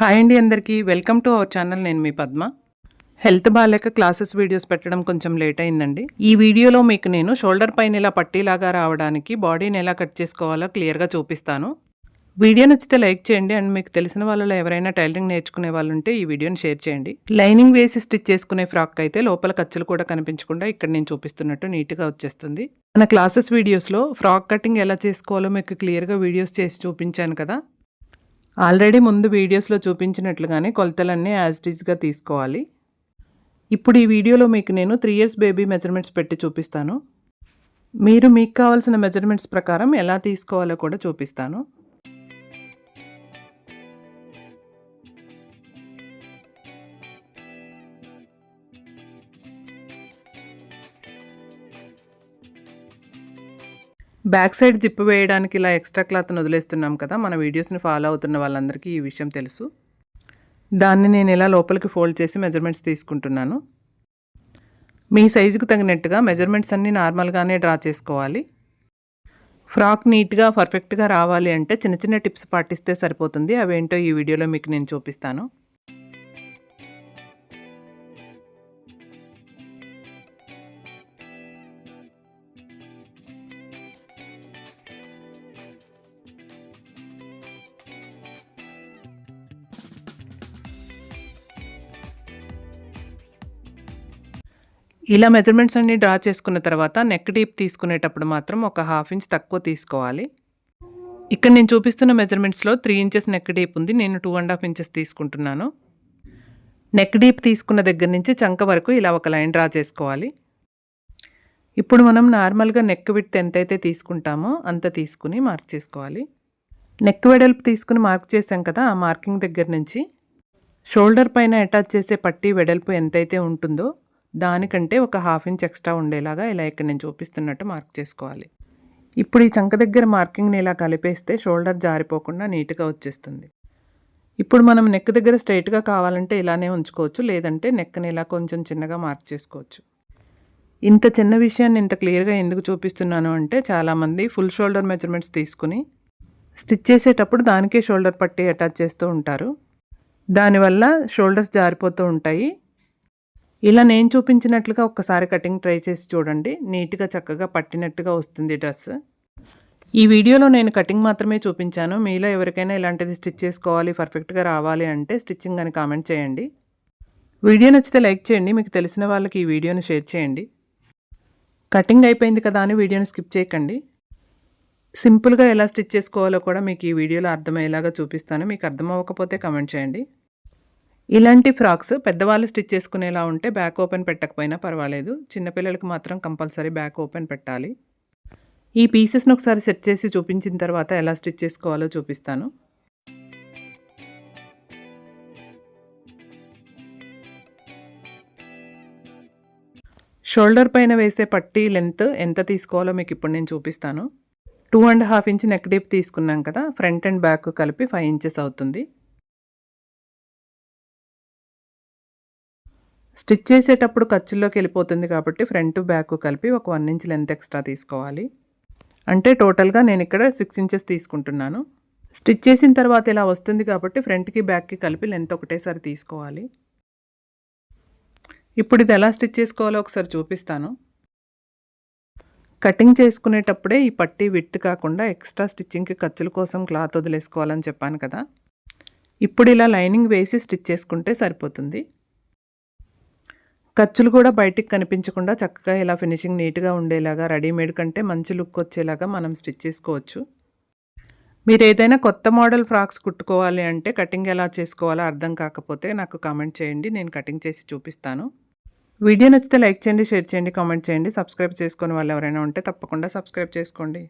Hi అండి అందరికీ. Welcome to our channel. నేను మీ పద్మ. హెల్త్ బాగాలేక క్లాసెస్ వీడియోస్ పెట్టడం కొంచెం లేట్ అయిందండి. ఈ వీడియోలో మీకు నేను షోల్డర్ పైన ఇలా పట్టీలాగా రావడానికి బాడీని ఎలా కట్ చేసుకోవాలో క్లియర్గా చూపిస్తాను. వీడియో నచ్చితే లైక్ చేయండి అండ్ మీకు తెలిసిన వాళ్ళలో ఎవరైనా టైలరింగ్ నేర్చుకునే వాళ్ళు ఉంటే ఈ వీడియోని షేర్ చేయండి. లైనింగ్ వేసి స్టిచ్ చేసుకునే ఫ్రాక్ అయితే లోపల ఖర్చులు కూడా కనిపించకుండా ఇక్కడ నేను చూపిస్తున్నట్టు నీట్గా వచ్చేస్తుంది. మన క్లాసెస్ వీడియోస్లో ఫ్రాక్ కటింగ్ ఎలా చేసుకోవాలో మీకు క్లియర్గా వీడియోస్ చేసి చూపించాను కదా. ఆల్రెడీ ముందు వీడియోస్లో చూపించినట్లుగానే కొలతలన్నీ యాజ్ టీజ్గా తీసుకోవాలి. ఇప్పుడు ఈ వీడియోలో మీకు నేను త్రీ ఇయర్స్ బేబీ మెజర్మెంట్స్ పెట్టి చూపిస్తాను. మీరు మీకు కావాల్సిన మెజర్మెంట్స్ ప్రకారం ఎలా తీసుకోవాలో కూడా చూపిస్తాను. బ్యాక్ సైడ్ జిప్ వేయడానికి ఇలా ఎక్స్ట్రా క్లాత్ని వదిలేస్తున్నాం కదా మన వీడియోస్ని ఫాలో అవుతున్న వాళ్ళందరికీ ఈ విషయం తెలుసు. దాన్ని నేను ఇలా లోపలికి ఫోల్డ్ చేసి మెజర్మెంట్స్ తీసుకుంటున్నాను. మీ సైజుకు తగినట్టుగా మెజర్మెంట్స్ అన్నీ నార్మల్గానే డ్రా చేసుకోవాలి. ఫ్రాక్ నీట్గా పర్ఫెక్ట్గా రావాలి అంటే చిన్న చిన్న టిప్స్ పాటిస్తే సరిపోతుంది. అవేంటో ఈ వీడియోలో మీకు నేను చూపిస్తాను. ఇలా మెజర్మెంట్స్ అన్ని డ్రా చేసుకున్న తర్వాత నెక్ డీప్ తీసుకునేటప్పుడు మాత్రం ఒక హాఫ్ ఇంచ్ తక్కువ తీసుకోవాలి. ఇక్కడ నేను చూపిస్తున్న మెజర్మెంట్స్లో త్రీ ఇంచెస్ నెక్ డీప్ ఉంది. నేను టూ అండ్ హాఫ్ ఇంచెస్ తీసుకుంటున్నాను. నెక్ డీప్ తీసుకున్న దగ్గర నుంచి చంక వరకు ఇలా ఒక లైన్ డ్రా చేసుకోవాలి. ఇప్పుడు మనం నార్మల్గా నెక్ విడ్త్ ఎంతైతే తీసుకుంటామో అంత తీసుకుని మార్క్ చేసుకోవాలి. నెక్ వెడల్పు తీసుకుని మార్క్ చేసాం కదా ఆ మార్కింగ్ దగ్గర నుంచి. షోల్డర్ పైన అటాచ్ చేసే పట్టీ వెడల్పు ఎంతైతే ఉంటుందో దానికంటే ఒక హాఫ్ ఇంచ్ ఎక్స్ట్రా ఉండేలాగా ఇలా ఇక్కడ నేను చూపిస్తున్నట్టు మార్క్ చేసుకోవాలి. ఇప్పుడు ఈ చంక దగ్గర మార్కింగ్ని ఇలా కలిపేస్తే షోల్డర్ జారిపోకుండా నీట్గా వచ్చేస్తుంది. ఇప్పుడు మనం నెక్ దగ్గర స్ట్రైట్గా కావాలంటే ఇలానే ఉంచుకోవచ్చు లేదంటే నెక్ని ఇలా కొంచెం చిన్నగా మార్క్ చేసుకోవచ్చు. ఇంత చిన్న విషయాన్ని ఇంత క్లియర్గా ఎందుకు చూపిస్తున్నాను అంటే చాలామంది ఫుల్ షోల్డర్ మెజర్మెంట్స్ తీసుకుని స్టిచ్ చేసేటప్పుడు దానికే షోల్డర్ పట్టి అటాచ్ చేస్తూ ఉంటారు. దానివల్ల షోల్డర్స్ జారిపోతూ ఉంటాయి. ఇలా నేను చూపించినట్లుగా ఒక్కసారి కటింగ్ ట్రై చేసి చూడండి. నీట్గా చక్కగా పట్టినట్టుగా వస్తుంది డ్రెస్. ఈ వీడియోలో నేను కటింగ్ మాత్రమే చూపించాను. మీలో ఎవరికైనా ఇలాంటిది స్టిచ్ చేసుకోవాలి పర్ఫెక్ట్గా రావాలి అంటే స్టిచ్చింగ్ అని కామెంట్ చేయండి. వీడియో నచ్చితే లైక్ చేయండి. మీకు తెలిసిన వాళ్ళకి ఈ వీడియోని షేర్ చేయండి. కటింగ్ అయిపోయింది కదా అని వీడియోని స్కిప్ చేయకండి. సింపుల్గా ఎలా స్టిచ్ చేసుకోవాలో కూడా మీకు ఈ వీడియోలో అర్థమయ్యేలాగా చూపిస్తాను. మీకు అర్థం అవ్వకపోతే కమెంట్ చేయండి. ఇలాంటి ఫ్రాక్స్ పెద్దవాళ్ళు స్టిచ్ చేసుకునేలా ఉంటే బ్యాక్ ఓపెన్ పెట్టకపోయినా పర్వాలేదు. చిన్నపిల్లలకి మాత్రం కంపల్సరీ బ్యాక్ ఓపెన్ పెట్టాలి. ఈ పీసెస్ని ఒకసారి సెట్ చేసి చూపించిన తర్వాత ఎలా స్టిచ్ చేసుకోవాలో చూపిస్తాను. షోల్డర్ పైన వేసే పట్టీ లెంత్ ఎంత తీసుకోవాలో మీకు ఇప్పుడు నేను చూపిస్తాను. Two and half inch neck deep తీసుకున్నాం కదా ఫ్రంట్ అండ్ బ్యాక్ కలిపి ఫైవ్ ఇంచెస్ అవుతుంది. స్టిచ్ చేసేటప్పుడు ఖర్చుల్లోకి వెళ్ళిపోతుంది కాబట్టి ఫ్రంట్ బ్యాక్ కలిపి ఒక వన్ ఇంచ్ లెంత్ ఎక్స్ట్రా తీసుకోవాలి. అంటే టోటల్గా నేను ఇక్కడ సిక్స్ ఇంచెస్ తీసుకుంటున్నాను. స్టిచ్ చేసిన తర్వాత ఇలా వస్తుంది కాబట్టి ఫ్రంట్కి బ్యాక్కి కలిపి లెంత్ ఒకటేసారి తీసుకోవాలి. ఇప్పుడు ఇది ఎలా స్టిచ్ చేసుకోవాలో ఒకసారి చూపిస్తాను. కటింగ్ చేసుకునేటప్పుడే ఈ పట్టీ విత్ కాకుండా ఎక్స్ట్రా స్టిచ్చింగ్కి ఖర్చుల కోసం క్లాత్ వదిలేసుకోవాలని చెప్పాను కదా. ఇప్పుడు ఇలా లైనింగ్ వేసి స్టిచ్ చేసుకుంటే సరిపోతుంది. ఖర్చులు కూడా బయటికి కనిపించకుండా చక్కగా ఇలా ఫినిషింగ్ నీట్గా ఉండేలాగా రెడీమేడ్ కంటే మంచి లుక్ వచ్చేలాగా మనం స్టిచ్ చేసుకోవచ్చు. మీరు ఏదైనా కొత్త మోడల్ ఫ్రాక్స్ కుట్టుకోవాలి అంటే కటింగ్ ఎలా చేసుకోవాలో అర్థం కాకపోతే నాకు కామెంట్ చేయండి నేను కటింగ్ చేసి చూపిస్తాను. వీడియో నచ్చితే లైక్ చేయండి షేర్ చేయండి కామెంట్ చేయండి. సబ్స్క్రైబ్ చేసుకుని వాళ్ళు ఎవరైనా ఉంటే తప్పకుండా సబ్స్క్రైబ్ చేసుకోండి.